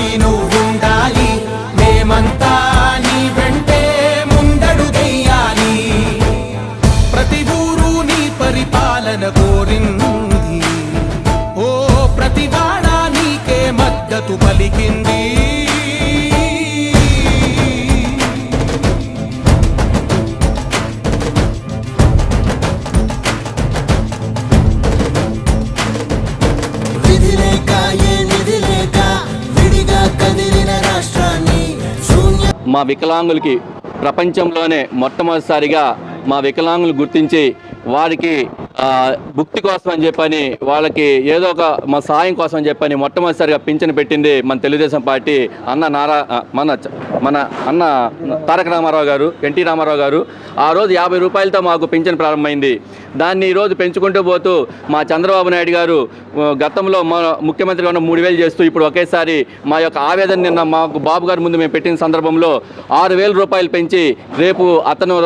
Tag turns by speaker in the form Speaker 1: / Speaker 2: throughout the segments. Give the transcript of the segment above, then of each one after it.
Speaker 1: I know మా
Speaker 2: వికలాంగులకి ప్రపంచంలోనే మొట్టమొదటిసారిగా మా వికలాంగులు గుర్తించి వారికి భుక్తి కోసం అని చెప్పని వాళ్ళకి ఏదో ఒక మా సాయం కోసం అని చెప్పని మొట్టమొదటిసారిగా పింఛను పెట్టింది మన తెలుగుదేశం పార్టీ అన్న నారా మన మన అన్న తారక రామారావు గారు ఎన్టీ రామారావు గారు. ఆ రోజు యాభై రూపాయలతో మాకు పింఛను ప్రారంభమైంది. దాన్ని ఈరోజు పెంచుకుంటూ పోతూ మా చంద్రబాబు నాయుడు గారు గతంలో మా ముఖ్యమంత్రిగా ఉన్న మూడు వేలు చేస్తూ ఇప్పుడు ఒకేసారి మా యొక్క ఆవేదన నిన్న మాకు బాబు గారి ముందు మేము పెట్టిన సందర్భంలో ఆరు వేల రూపాయలు పెంచి రేపు అతను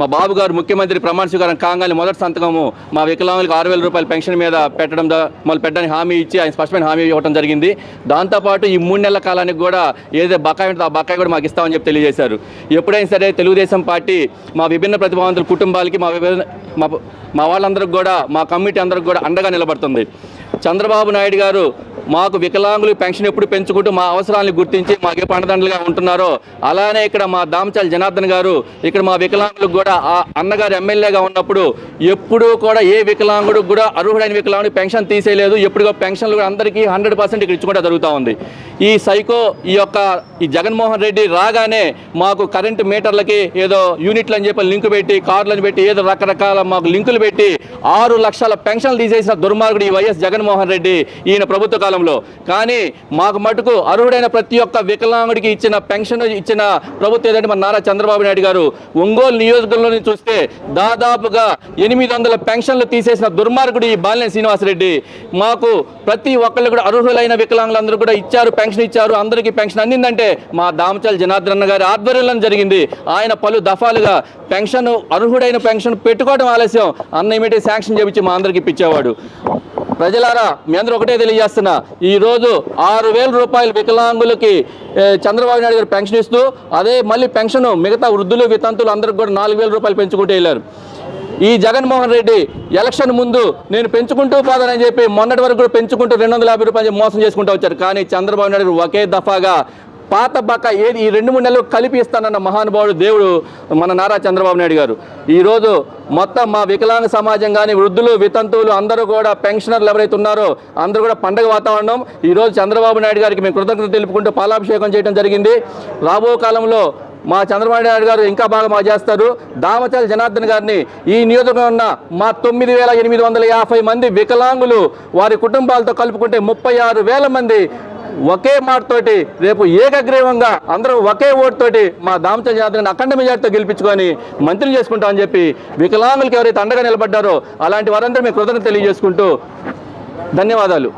Speaker 2: మా బాబు గారు ముఖ్యమంత్రి ప్రమాణ స్వీకారం కాగానే మొదటి సంతకము మా వికలాంగులకు ఆరు వేల రూపాయల పెన్షన్ మీద పెట్టడం దా- మొదలు పెట్టడానికి హామీ ఇచ్చి ఆయన స్పష్టమైన హామీ ఇవ్వడం జరిగింది. దాంతోపాటు ఈ మూడు నెలల కాలానికి కూడా ఏదైతే బకాయి ఉంటుందో ఆ బకాయి కూడా మాకు ఇస్తామని చెప్పి తెలియజేశారు. ఎప్పుడైనా సరే తెలుగుదేశం పార్టీ మా విభిన్న ప్రతిభావంతుల కుటుంబాలకి మా విభిన్న మా మా వాళ్ళందరికి కూడా మా కమిటీ అందరికి కూడా అండగా నిలబడుతుంది. చంద్రబాబు నాయుడు గారు మాకు వికలాంగులు పెన్షన్ ఎప్పుడు పెంచుకుంటూ మా అవసరాలను గుర్తించి మాకు ఎప్పుడు ఉంటున్నారో అలానే ఇక్కడ మా దామచాల జనార్దన్ గారు ఇక్కడ మా వికలాంగులకు కూడా ఆ అన్నగారు ఎమ్మెల్యేగా ఉన్నప్పుడు ఎప్పుడూ కూడా ఏ వికలాంగుడు కూడా అర్హుడైన వికలాంగుడు పెన్షన్ తీసేయలేదు. ఎప్పుడుగా పెన్షన్లు కూడా అందరికీ హండ్రెడ్ పర్సెంట్ ఇక్కడ ఇచ్చుకుంటూ జరుగుతూ ఉంది. ఈ సైకో ఈ యొక్క ఈ జగన్మోహన్ రెడ్డి రాగానే మాకు కరెంటు మీటర్లకి ఏదో యూనిట్లు అని చెప్పి లింకు పెట్టి కార్లను పెట్టి ఏదో రకరకాల మాకు లింకులు పెట్టి ఆరు లక్షల పెన్షన్లు తీసేసిన దుర్మార్గుడు ఈ వైఎస్ జగన్మోహన్ రెడ్డి ఈయన ప్రభుత్వ కాలంలో. కానీ మాకు మటుకు అర్హుడైన ప్రతి ఒక్క వికలాంగుడికి ఇచ్చిన పెన్షన్ ఇచ్చిన ప్రభుత్వం ఏదంటే మన నారా చంద్రబాబు నాయుడు గారు. ఒంగోలు నియోజకవర్గంలో చూస్తే దాదాపుగా ఎనిమిది వందల పెన్షన్లు తీసేసిన దుర్మార్గుడు ఈ బాలినేని శ్రీనివాసరెడ్డి. మాకు ప్రతి ఒక్కళ్ళు కూడా అర్హులైన వికలాంగులందరూ కూడా ఇచ్చారు పెన్షన్ ఇచ్చారు. అందరికీ పెన్షన్ అందిందంటే మా దామచల్ జనార్దన్ గారి ఆధ్వర్యంలో జరిగింది. ఆయన పలు దఫాలుగా పెన్షన్ అర్హుడైన పెన్షన్ పెట్టుకోవడం ఆలస్యం. అన్న ఇమీటే శాంక్షన్ చేపించి మా అందరికి ఇప్పించేవాడు. ప్రజలారా మీ అందరూ ఒకటే తెలియజేస్తున్నా ఈ రోజు ఆరు వేల రూపాయలు వికలాంగులకి చంద్రబాబు నాయుడు గారు పెన్షన్ ఇస్తూ అదే మళ్ళీ పెన్షన్ మిగతా వృద్ధులు వితంతులు అందరికి కూడా నాలుగు వేల రూపాయలు పెంచుకుంటూ వెళ్ళారు. ఈ జగన్మోహన్ రెడ్డి ఎలక్షన్ ముందు నేను పెంచుకుంటూ పోదానని చెప్పి మొన్నటి వరకు కూడా పెంచుకుంటూ రెండు వందల యాభై రూపాయలు మోసం చేసుకుంటూ వచ్చారు. కానీ చంద్రబాబు నాయుడు ఒకే దఫాగా పాత బక్క ఏది ఈ రెండు మూడు నెలలు కలిపి ఇస్తానన్న మహానుభావుడు దేవుడు మన నారా చంద్రబాబు నాయుడు గారు. ఈరోజు మొత్తం మా వికలాంగ సమాజం కానీ వృద్ధులు వితంతువులు అందరూ కూడా పెన్షనర్లు ఎవరైతే ఉన్నారో అందరూ కూడా పండగ వాతావరణం. ఈరోజు చంద్రబాబు నాయుడు గారికి మేము కృతజ్ఞత తెలుపుకుంటూ పాలాభిషేకం చేయడం జరిగింది. రాబో కాలంలో మా చంద్రబాబు నాయుడు గారు ఇంకా బాగా మా చేస్తారు. దామచల్ జనార్దన్ గారిని ఈ నియోజకవర్గం ఉన్న మా తొమ్మిది వేల ఎనిమిది వందల యాభై మంది వికలాంగులు వారి కుటుంబాలతో కలుపుకుంటే ముప్పై ఆరు వేల మంది ఒకే మాటతోటి రేపు ఏకగ్రీవంగా అందరూ ఒకే ఓటుతోటి మా దామచంద్ర జనార్దన్ అఖండ మెజార్టీతో గెలిపించుకొని మంత్రులు చేసుకుంటామని చెప్పి వికలాంగులకు ఎవరైతే అండగా నిలబడ్డారో అలాంటి వారందరూ మేము కృతజ్ఞత తెలియజేసుకుంటూ ధన్యవాదాలు.